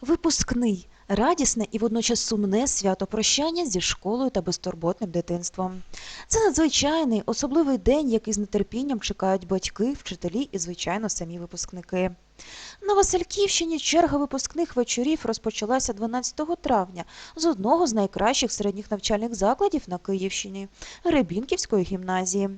Випускний радісне і водночас сумне свято прощання зі школою та безтурботним дитинством. Це надзвичайний, особливий день, який з нетерпінням чекають батьки, вчителі і, звичайно, самі випускники. На Васильківщині черга випускних вечорів розпочалася 12 травня з одного з найкращих середніх навчальних закладів на Київщині Рибінківської гімназії.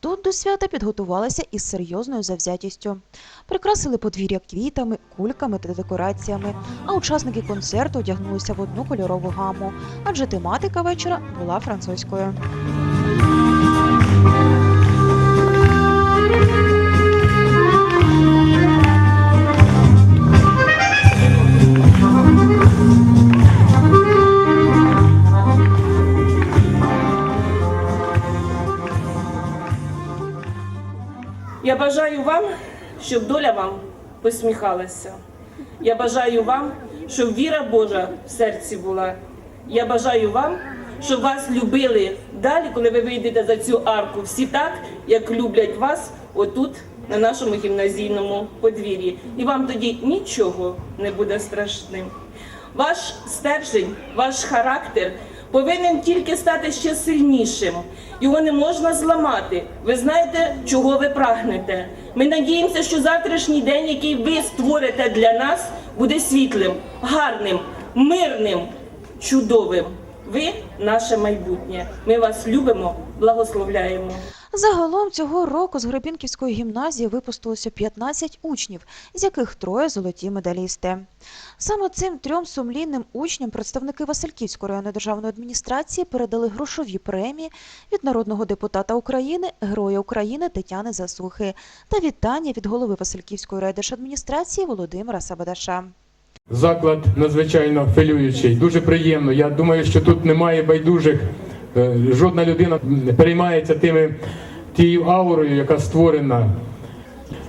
Тут до свята підготувалися із серйозною завзятістю. Прикрасили подвір'я квітами, кульками та декораціями, а учасники концерту одягнулися в одну кольорову гаму, адже тематика вечора була французькою. Я бажаю вам, щоб доля вам посміхалася. Я бажаю вам, щоб віра Божа в серці була. Я бажаю вам, щоб вас любили далі, коли ви вийдете за цю арку, всі так, як люблять вас отут, на нашому гімназійному подвір'ї. І вам тоді нічого не буде страшним. Ваш стержень, ваш характер повинен тільки стати ще сильнішим. Його не можна зламати. Ви знаєте, чого ви прагнете. Ми надіємося, що завтрашній день, який ви створите для нас, буде світлим, гарним, мирним, чудовим. Ви наше майбутнє. Ми вас любимо, благословляємо. Загалом цього року з Гребінківської гімназії випустилося 15 учнів, з яких троє золоті медалісти. Саме цим трьом сумлінним учням представники Васильківської районної державної адміністрації передали грошові премії від народного депутата України, Героя України Тетяни Засухи та вітання від голови Васильківської райдержадміністрації Володимира Сабадаша. Заклад надзвичайно хвилюючий, дуже приємно. Я думаю, що тут немає байдужих. Е, Жодна людина не переймається тими тією аурою, яка створена.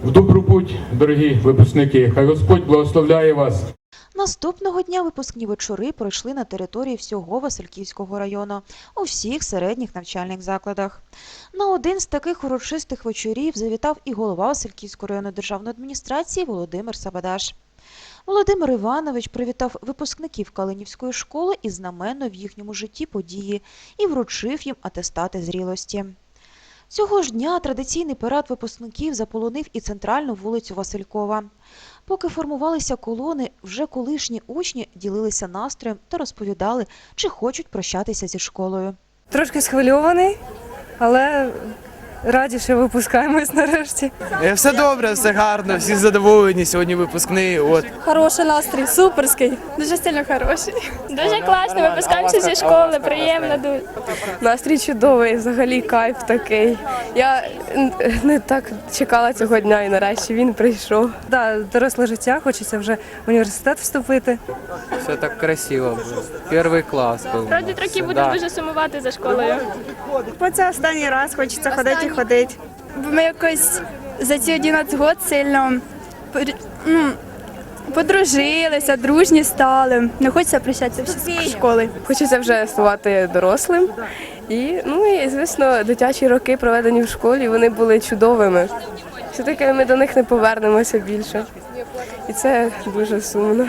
В добру путь, дорогі випускники. Хай Господь благословляє вас. Наступного дня випускні вечори пройшли на території всього Васильківського району у всіх середніх навчальних закладах. На один з таких урочистих вечорів завітав і голова Васильківської районної державної адміністрації Володимир Сабадаш. Володимир Іванович привітав випускників Калинівської школи із знаменної в їхньому житті події і вручив їм атестати зрілості. Цього ж дня традиційний парад випускників заполонив і центральну вулицю Василькова. Поки формувалися колони, вже колишні учні ділилися настроєм та розповідали, чи хочуть прощатися зі школою. Трошки схвильований, але раді, що випускаємось нарешті. Е, Все добре, все гарно, всі задоволені. Сьогодні випускний. От Хороший настрій, суперський, дуже сильно хороший. Дуже класно, випускаємося зі школи, приємно дуже. Настрій чудовий, взагалі кайф такий. Я не так чекала цього дня і нарешті він прийшов. Да, доросле життя, хочеться вже в університет вступити. Все так красиво. Перший клас був. Правді трохи Да. дуже сумувати за школою. Бо це останній раз, хочеться ходити і ходити. Бо ми якось за ці 11 років сильно ну, подружилися, дружні стали. Не хочеться прощатися всі з школи. Хочеться вже ставати дорослим. І, ну і, звісно, дитячі роки, проведені в школі, вони були чудовими. Все-таки ми до них не повернемося більше. І це дуже сумно.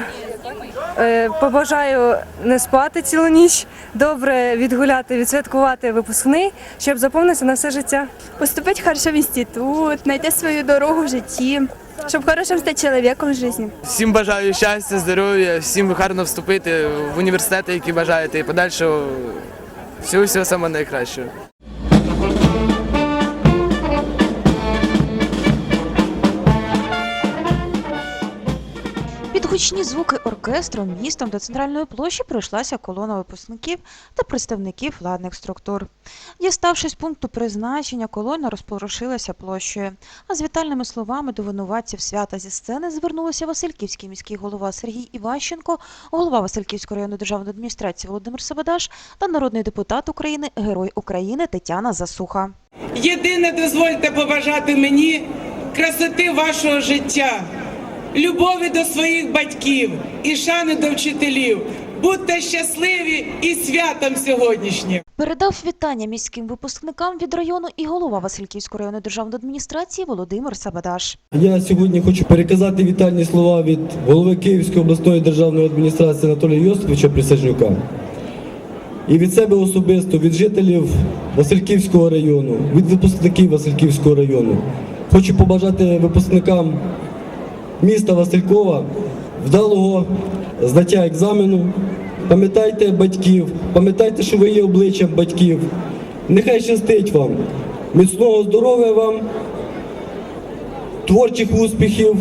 Е, Побажаю не спати цілу ніч, добре відгуляти, відсвяткувати випускний, щоб заповнитися на все життя. Поступити в інститут, знайти свою дорогу в житті, щоб хорошим стати чоловіком в житті. всім бажаю щастя, здоров'я, всім гарно вступити в університети, які бажаєте, і подальшого всього всього самого найкращого. Гучні звуки оркестру містом до центральної площі пройшлася колона випускників та представників владних структур. Діставшись пункту призначення, колона розпорошилася площею. А з вітальними словами до винуватців свята зі сцени звернулися Васильківський міський голова Сергій Іващенко, голова Васильківської районної державної адміністрації Володимир Сабадаш та народний депутат України, герой України Тетяна Засуха. Єдине дозвольте побажати мені красоти вашого життя, любові до своїх батьків і шани до вчителів. Будьте щасливі і святом сьогоднішнім. Передав вітання міським випускникам від району і голова Васильківської районної державної адміністрації Володимир Сабадаш. Я сьогодні хочу переказати вітальні слова від голови Київської обласної державної адміністрації Анатолія Йосиповича Присяжнюка. І від себе особисто, від жителів Васильківського району, від випускників Васильківського району. Хочу побажати випускникам міста Василькова вдалого здаття екзамену. Пам'ятайте батьків, пам'ятайте, що ви є обличчям батьків. Нехай щастить вам. Міцного здоров'я вам, творчих успіхів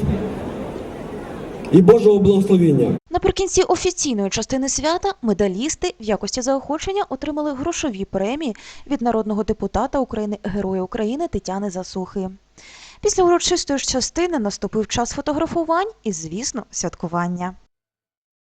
і Божого благословення. Наприкінці офіційної частини свята медалісти в якості заохочення отримали грошові премії від народного депутата України Героя України Тетяни Засухи. Після урочистої частини наступив час фотографувань і, звісно, святкування.